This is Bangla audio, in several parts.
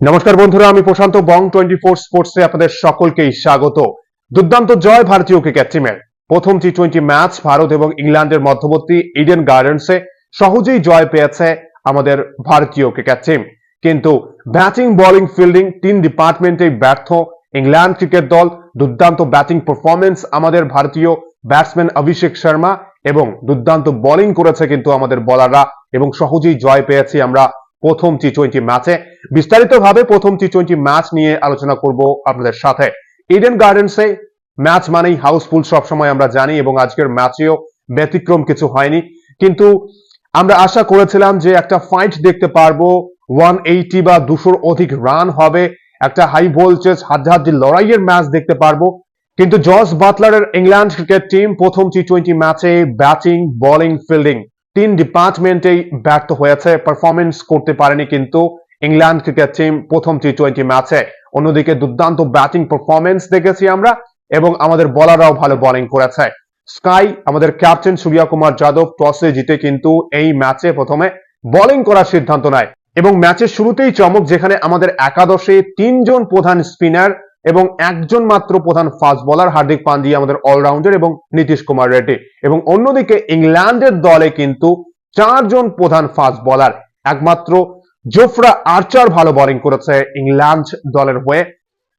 নমস্কার বন্ধুরা, আমি প্রশান্ত বং টোয়েন্টি ফোর স্পোর্টসে আপনাদের সকলকেই স্বাগত। দুর্দান্ত জয় ভারতীয় ক্রিকেট টিমের। প্রথম টি টোয়েন্টি ম্যাচ ভারত এবং ইংল্যান্ডের মধ্যবর্তী ইডেন গার্ডেন্সে সহজেই জয় পেয়েছে আমাদের ভারতীয় ক্রিকেট টিম। কিন্তু ব্যাটিং বোলিং ফিল্ডিং তিন ডিপার্টমেন্টেই ব্যর্থ ইংল্যান্ড ক্রিকেট দল। দুর্দান্ত ব্যাটিং পারফরমেন্স আমাদের ভারতীয় ব্যাটসম্যান অভিষেক শর্মা এবং দুর্দান্ত বোলিং করেছে কিন্তু আমাদের বলাররা এবং সহজেই জয় পেয়েছি আমরা প্রথম টি টোয়েন্টি ম্যাচে বিস্তারিতভাবে প্রথম টি টোয়েন্টি ম্যাচ নিয়ে আলোচনা করব আপনাদের সাথে। ইডেন গার্ডেন্সে ম্যাচ মানেই হাউসফুল সবসময় আমরা জানি এবং আজকের ম্যাচেও ব্যতিক্রম কিছু হয়নি। কিন্তু আমরা আশা করেছিলাম যে একটা ফাইট দেখতে পারব। ওয়ান এইটি বা দুশোর অধিক রান হবে। একটা হাই ভোল্টেজ হাড্ডাহাড্ডি লড়াইয়ের ম্যাচ দেখতে পারব। কিন্তু জস বাটলারের ইংল্যান্ড ক্রিকেট টিম প্রথম টি টোয়েন্টি ম্যাচে ব্যাটিং বোলিং ফিল্ডিং তিন ডিপার্টমেন্টেই ব্যর্থ হয়েছে। পারফরমেন্স করতে পারেনি কিন্তু ইংল্যান্ড ক্রিকেট টিম প্রথম টি টোয়েন্টি ম্যাচে অন্যদিকে দুর্দান্ত ব্যাটিং পারফরমেন্স দেখেছি আমরা এবং আমাদের বলাররাও ভালো বোলিং করেছে। স্কাই আমাদের ক্যাপ্টেন সূর্য কুমার যাদব টসে জিতে কিন্তু এই ম্যাচে প্রথমে বোলিং করার সিদ্ধান্ত নেয়। এবং ম্যাচের শুরুতেই চমক যেখানে আমাদের একাদশে তিনজন প্রধান স্পিনার এবং একজন মাত্র প্রধান ফাস্ট বোলার হার্দিক পান্ডিয়া আমাদের অলরাউন্ডার এবং নীতিশ কুমার রেড্ডি। এবং অন্যদিকে ইংল্যান্ডের দলে কিন্তু চারজন প্রধান ফাস্ট বোলার একমাত্র জোফরা আর্চার ভালো বোলিং করেছে ইংল্যান্ড দলের হয়ে।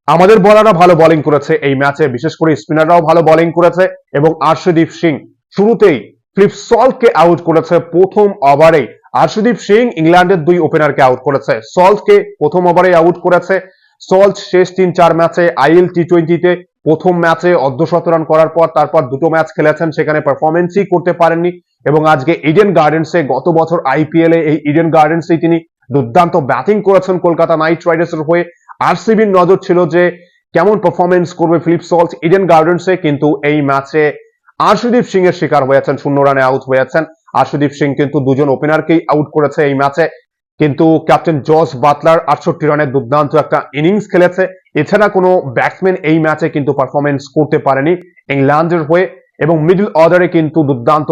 আমাদের বলাররা ভালো বোলিং করেছে এই ম্যাচে বিশেষ করে স্পিনাররাও ভালো বোলিং করেছে এবং আর্শদীপ সিং শুরুতেই ফ্লিপ সল্টকে আউট করেছে প্রথম ওভারেই আর্শদীপ সিং ইংল্যান্ডের দুই ওপেনারকে আউট করেছে। সল্টকে প্রথম ওভারে আউট করেছে। সল্ট শেষ তিন চার ম্যাচে আইএল টি টোয়েন্টিতে প্রথম ম্যাচে অর্ধশত রান করার পর তারপর দুটো ম্যাচ খেলেছেন, সেখানে পারফরমেন্সই করতে পারেননি এবং আজকে ইডেন গার্ডেন্সে গত বছর আইপিএল এই ইডেন গার্ডেন্সে তিনি দুর্দান্ত ব্যাটিং করেছেন কলকাতা নাইট রাইডার্সের হয়ে। আরসিবির নজর ছিল যে কেমন পারফরমেন্স করবে ফিলিপ সল্ট ইডেন গার্ডেন্সে কিন্তু এই ম্যাচে আশুদীপ সিং এর শিকার হয়েছেন, শূন্য রানে আউট হয়েছেন। আশুদীপ সিং কিন্তু দুজন ওপেনারকেই আউট করেছে এই ম্যাচে। কিন্তু ক্যাপ্টেন জস বাটলার আটষট্টি রানের দুর্দান্ত একটা ইনিংস খেলেছে। এছাড়া কোনো ব্যাটসম্যান এই ম্যাচে কিন্তু পারফরমেন্স করতে পারেনি ইংল্যান্ডের হয়ে এবং মিডল অর্ডারে কিন্তু দুর্দান্ত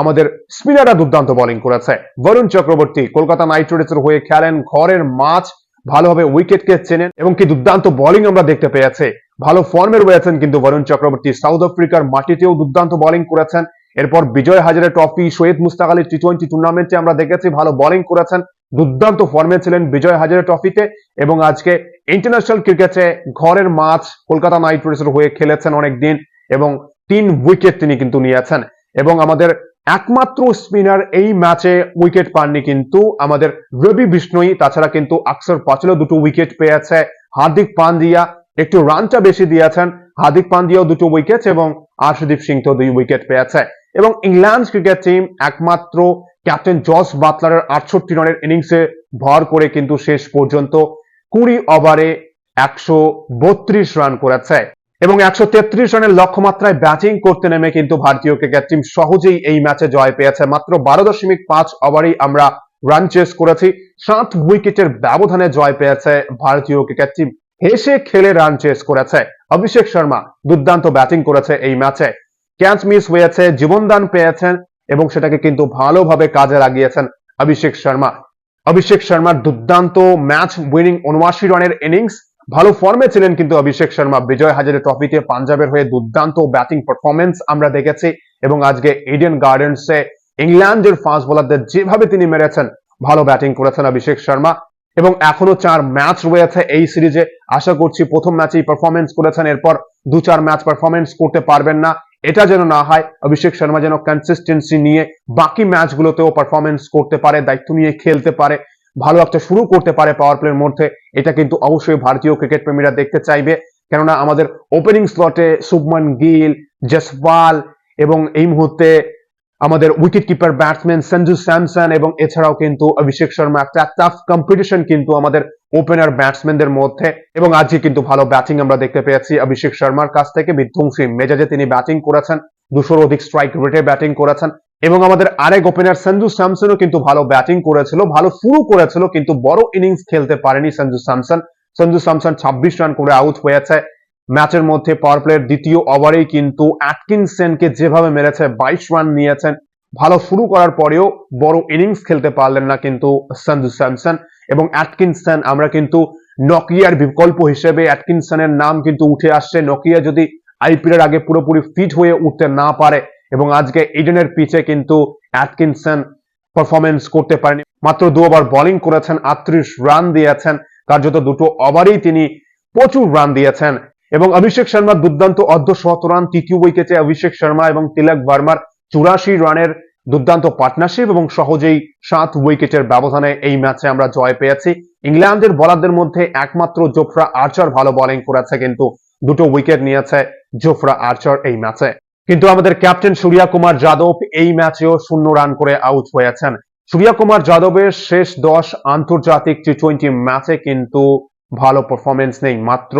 আমাদের স্পিনাররা দুর্দান্ত বোলিং করেছে। বরুণ চক্রবর্তী কলকাতা নাইট রাইডার্সের হয়ে খেলেন, ঘরের মাছ ভালোভাবে উইকেটকে চেনেন এবং কি দুর্দান্ত বোলিং আমরা দেখতে পেয়েছে। ভালো ফর্মে রয়েছেন কিন্তু বরুণ চক্রবর্তী। সাউথ আফ্রিকার মাটিতেও দুর্দান্ত বোলিং করেছেন। এরপর Vijay Hazare trophy Shahid Mushtaq Ali T twenty টুর্নামেন্টে আমরা দেখেছি, ভালো বোলিং করেছেন। দুর্দান্ত ফর্মে ছিলেন বিজয় হাজারে ট্রফিতে এবং আজকে ইন্টারন্যাশনাল ক্রিকেটে ঘরের মাছ কলকাতা নাইট রাইডার্সের হয়ে খেলেছেন অনেক দিন এবং তিন উইকেট তিনি কিন্তু নিয়েছেন। এবং আমাদের একমাত্র স্পিনার এই ম্যাচে উইকেট পাননি কিন্তু আমাদের রবি বিষ্ণুই, তাছাড়া কিন্তু আকসর পাচলও দুটো উইকেট পেয়েছে। হার্দিক পান্ডিয়া একটু রানটা বেশি দিয়েছেন। হার্দিক পান্ডিয়াও দুটো উইকেট এবং আর্শদীপ সিং তো দুই উইকেট পেয়েছে। এবং ইংল্যান্ড ক্রিকেট টিম একমাত্র ক্যাপ্টেন জস বাটলারের আটষট্টি রানের ইনিংসে ভর করে কিন্তু শেষ পর্যন্ত কুড়ি ওভারে একশো বত্রিশ রান করেছে এবং একশো তেত্রিশ রানের লক্ষ্যমাত্রায় ব্যাটিং করতে নেমে কিন্তু ভারতীয় ক্রিকেট টিম সহজেই এই ম্যাচে জয় পেয়েছে। মাত্র বারো দশমিক পাঁচ ওভারেই আমরা রান চেস করেছি। সাত উইকেটের ব্যবধানে জয় পেয়েছে ভারতীয় ক্রিকেট টিম। হেসে খেলে রান চেস করেছে। অভিষেক শর্মা দুর্দান্ত ব্যাটিং করেছে এই ম্যাচে। ক্যাচ মিস হয়েছে, জীবনদান পেয়েছেন এবং সেটাকে কিন্তু ভালোভাবে কাজে লাগিয়েছেন অভিষেক শর্মা। অভিষেক শর্মার দুর্দান্ত ম্যাচ উইনিং উনআশি রানের ইনিংস, ভালো ফর্মে ছিলেন কিন্তু অভিষেক শর্মা। বিজয় হাজারে ট্রফিতে পাঞ্জাবের হয়ে দুর্দান্ত ব্যাটিং পারফরমেন্স আমরা দেখেছি এবং আজকে ইডেন গার্ডেন্সে ইংল্যান্ডের ফাস্ট বোলারদের যেভাবে তিনি মেরেছেন, ভালো ব্যাটিং করেছেন অভিষেক শর্মা। এবং এখনও চার ম্যাচ রয়েছে এই সিরিজে। আশা করছি প্রথম ম্যাচেই পারফরমেন্স করেছেন, এরপর দু চার ম্যাচ পারফরমেন্স করতে পারবেন না। এটা যেন না হয়, অভিষেক শর্মা যেন কনসিস্টেন্সি নিয়ে বাকি ম্যাচগুলোতেও পারফরমেন্স করতে পারে, দায়িত্ব নিয়ে খেলতে পারে, ভালো একটা শুরু করতে পারে পাওয়ার প্লের মধ্যে, এটা কিন্তু অবশ্যই ভারতীয় ক্রিকেট প্রেমীরা দেখতে চাইবে। কেননা আমাদের ওপেনিং স্লটে শুভমান গিল জসওয়াল এবং এই মুহূর্তে আমাদের wicket keeper batsman Sanju Samson এবং এছাড়াও কিন্তু অভিষেক শর্মা একটা টাফ কম্পিটিশন কিন্তু আমাদের ওপেনার ব্যাটসম্যানদের মধ্যে। এবং আজকে কিন্তু ভালো ব্যাটিং আমরা দেখতে পেয়েছি অভিষেক শর্মার কাছ থেকে বিধ্বংসী মেজাজে তিনি ব্যাটিং করেছেন। দুশোর অধিক স্ট্রাইক রেটে ব্যাটিং করেছেন। এবং আমাদের আরেক ওপেনার সঞ্জু স্যামসনও কিন্তু ভালো ব্যাটিং করেছিল, ভালো শুরু করেছিল, কিন্তু বড় ইনিংস খেলতে পারেনি সঞ্জু স্যামসন। সঞ্জু স্যামসন ছাব্বিশ রান করে আউট হয়েছে। ম্যাচের মধ্যে পাওয়ার প্লের দ্বিতীয় ওভারেই কিন্তু অ্যাটকিনসেনকে যেভাবে মেরেছে, বাইশ রান নিয়েছেন। ভালো শুরু করার পরেও বড় ইনিংস খেলতে পারলেন না কিন্তু সঞ্জু স্যামসন এবং অ্যাটকিনসন। আমরা কিন্তু নকিয়ার বিকল্প হিসেবে অ্যাটকিনসনের নাম কিন্তু উঠে আসছে। নকিয়া যদি আইপিএল এর আগে পুরোপুরি ফিট হয়ে উঠতে না পারে এবং আজকে ইডেনের পিচে কিন্তু অ্যাটকিনসন পারফরমেন্স করতে পারেনি। মাত্র দু ওভার বোলিং করেছেন, আটত্রিশ রান দিয়েছেন। কার্যত দুটো ওভারেই তিনি প্রচুর রান দিয়েছেন। এবং অভিষেক শর্মার দুর্দান্ত অর্ধ শত রান তৃতীয় উইকেটে অভিষেক শর্মা এবং তিলক ভার্মার চুরাশি রানের দুর্দান্ত পার্টনারশিপ এবং সহজেই সাত উইকেটের ব্যবধানে এই ম্যাচে আমরা জয় পেয়েছি। ইংল্যান্ডের বলারদের মধ্যে একমাত্র জোফরা আর্চার ভালো বোলিং করেছে কিন্তু দুটো উইকেট নিয়েছে জোফরা আর্চার এই ম্যাচে। কিন্তু আমাদের ক্যাপ্টেন সূর্যা কুমার যাদব এই ম্যাচেও শূন্য রান করে আউট হয়েছেন। সূর্যা কুমার যাদবের শেষ দশ আন্তর্জাতিক টি টোয়েন্টি ম্যাচে কিন্তু ভালো পারফরমেন্স নেই। মাত্র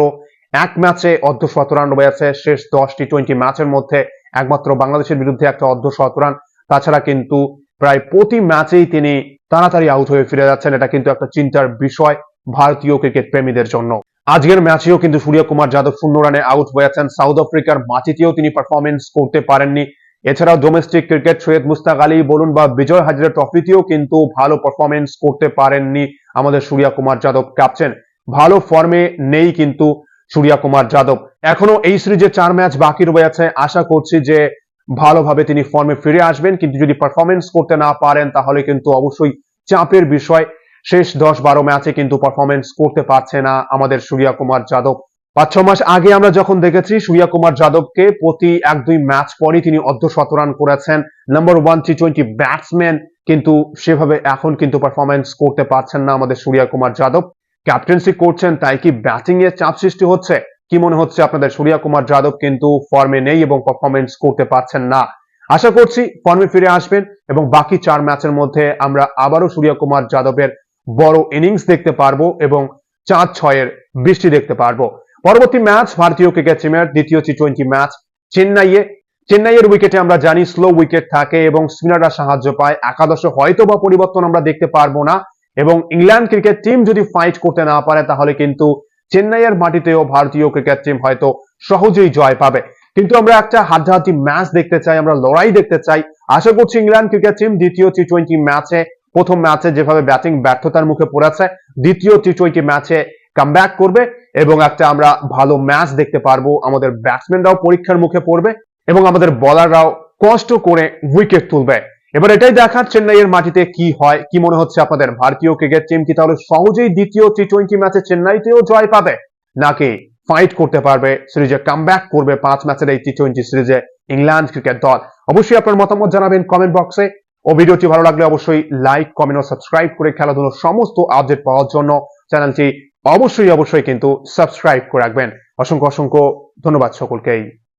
এক ম্যাচে অর্ধ শত রান রয়েছে। শেষ দশ টি টোয়েন্টি ম্যাচের মধ্যে একমাত্র বাংলাদেশের বিরুদ্ধে একটা অর্ধ শত রান তাছাড়া কিন্তু প্রায় প্রতি ম্যাচেই তিনি তাড়াতাড়ি আউট হয়ে ফিরে যাচ্ছেন। এটা কিন্তু একটা চিন্তার বিষয় ভারতীয় ক্রিকেট প্রেমীদের জন্য। আজকের ম্যাচেও কিন্তু সূর্য কুমার যাদব শূন্য রানে আউট হয়েছেন সাউথ আফ্রিকার মাটিতেও তিনি পারফরমেন্স করতে পারেননি। এছাড়াও ডোমেস্টিক ক্রিকেট সৈয়দ মুস্তাক আলী বলুন বা বিজয় হাজারে ট্রফিতেও কিন্তু ভালো পারফরমেন্স করতে পারেননি আমাদের সূর্য কুমার যাদব ক্যাপ্টেন ভালো ফর্মে নেই কিন্তু সূর্য কুমার যাদব। এখনও এই সিরিজে চার ম্যাচ বাকি রয়েছে। আশা করছি যে ভালোভাবে তিনি ফর্মে ফিরে আসবেন। কিন্তু যদি পারফরমেন্স করতে না পারেন, তাহলে কিন্তু অবশ্যই চাপের বিষয়। শেষ দশ বারো ম্যাচে কিন্তু পারফরমেন্স করতে পারছে না আমাদের সূর্য কুমার যাদব। পাঁচ ছ মাস আগে আমরা যখন দেখেছি, সূর্য কুমার যাদবকে প্রতি এক দুই ম্যাচ পরই তিনি অর্ধ শত রান করেছেন। Number one T twenty batsman কিন্তু সেভাবে এখন কিন্তু পারফরমেন্স করতে পারছেন না আমাদের সূর্য কুমার যাদব। ক্যাপ্টেন্সি করছেন, তাই কি ব্যাটিং এ চাপ সৃষ্টি হচ্ছে? কি মনে হচ্ছে আপনাদের সূর্য কুমার যাদব কিন্তু ফর্মে নেই এবং পারফরমেন্স করতে পারছেন না? আশা করছি ফর্মে ফিরে আসবেন এবং বাকি চার ম্যাচের মধ্যে আমরা আবারও সূর্য কুমার যাদবের বড় ইনিংস দেখতে পারব এবং চার ছয়ের বৃষ্টি দেখতে পারব। পরবর্তী ম্যাচ ভারতীয় ক্রিকেট টিমের দ্বিতীয় টি টোয়েন্টি ম্যাচ চেন্নাইয়ে। চেন্নাইয়ের উইকেটে আমরা জানি স্লো উইকেট থাকে এবং স্পিনাররা সাহায্য পায়। একাদশে হয়তো বা পরিবর্তন আমরা দেখতে পারব না। এবং ইংল্যান্ড ক্রিকেট টিম যদি ফাইট করতে না পারে, তাহলে কিন্তু চেন্নাইয়ের মাটিতেও ভারতীয় ক্রিকেট টিম হয়তো সহজেই জয় পাবে। কিন্তু আমরা একটা হাড্ডাহাড্ডি ম্যাচ দেখতে চাই, আমরা লড়াই দেখতে চাই। আশা করছি ইংল্যান্ড ক্রিকেট টিম দ্বিতীয় টি টোয়েন্টি ম্যাচে প্রথম ম্যাচে যেভাবে ব্যাটিং ব্যর্থতার মুখে পড়েছে, দ্বিতীয় টি টোয়েন্টি ম্যাচে কামব্যাক করবে এবং একটা আমরা ভালো ম্যাচ দেখতে পারব। আমাদের ব্যাটসম্যানরাও পরীক্ষার মুখে পড়বে এবং আমাদের বলাররাও কষ্ট করে উইকেট তুলবে। এবার এটাই দেখার চেন্নাইয়ের মাটিতে কি হয়, কি মনে হচ্ছে আপনাদের? ভারতীয় ক্রিকেট টিম কি তাহলে সহজেই দ্বিতীয় টি টোয়েন্টি ম্যাচে চেন্নাইতেও জয় পাবে? নাকি ফাইট করতে পারবে সিরিজে কামব্যাক করবে পাঁচ ম্যাচের এই টি টোয়েন্টি সিরিজে ইংল্যান্ড ক্রিকেট দল? অবশ্যই আপনার মতামত জানাবেন কমেন্ট বক্সে ও ভিডিওটি ভালো লাগলে অবশ্যই লাইক কমেন্ট ও সাবস্ক্রাইব করে খেলাধুলোর সমস্ত আপডেট পাওয়ার জন্য চ্যানেলটি অবশ্যই অবশ্যই কিন্তু সাবস্ক্রাইব করে রাখবেন। অসংখ্য অসংখ্য ধন্যবাদ সকলকেই।